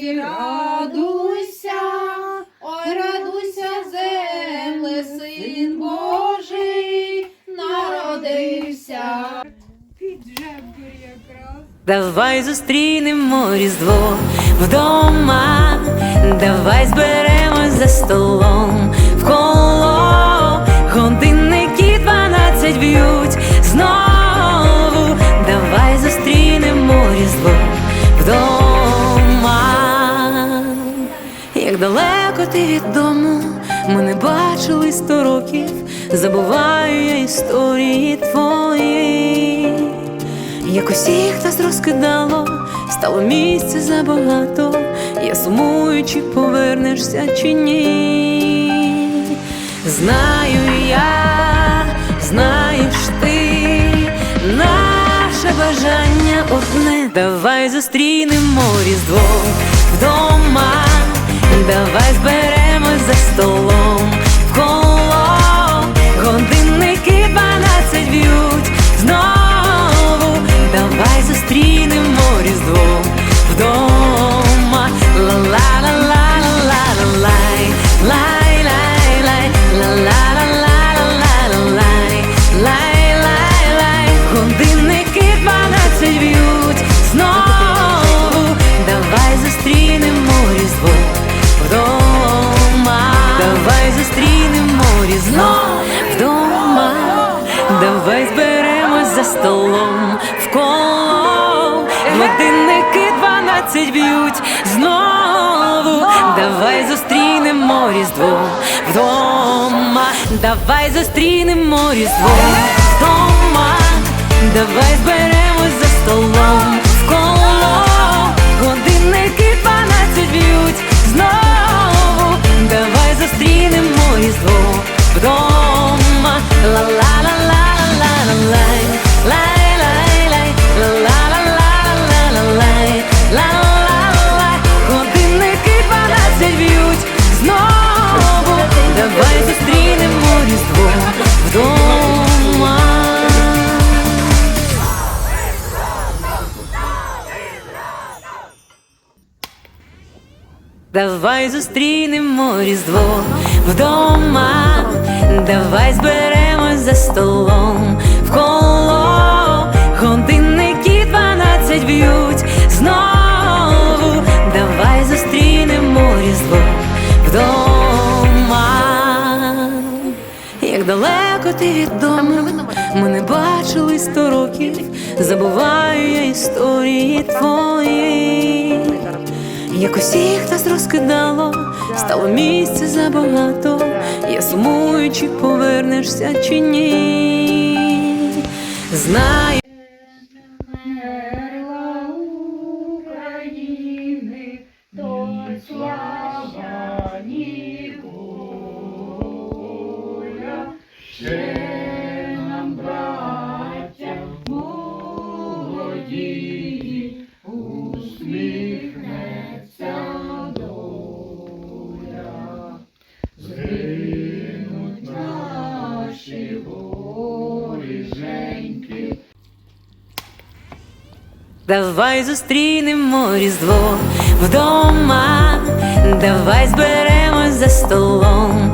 Радуйся, ой, радуйся, земле, син Божий народився. Давай зустрінемо Різдво вдома, давай зберемось за столом. В коло, годинники дванадцять б'ють далеко ти від дому, ми не бачили сто років, забуваю я історії твої. Як усіх нас розкидало, стало місця забагато, я сумую, чи повернешся чи ні. Знаю я, знаєш ти, наше бажання одне. Давай зустрінемо Різдво вдома, давай зберемось Давай зберемось за столом в коло. Годинники дванадцять б'ють знову. Давай зустрінемо Різдво вдома. Давай зустрінемо Різдво вдома. Давай зберемось Давай зустрінемо Різдво вдома, давай зберемось за столом в коло, годинники дванадцять б'ють знову, давай зустрінемо Різдво вдома. Як далеко ти від ми не бачили сто років, забуваю я історії твої. Як усіх нас розкидало, стало місця забагато, я сумую, чи повернешся чи ні. Знаю. Давай зустрінемо Різдво вдома, давай зберемось за столом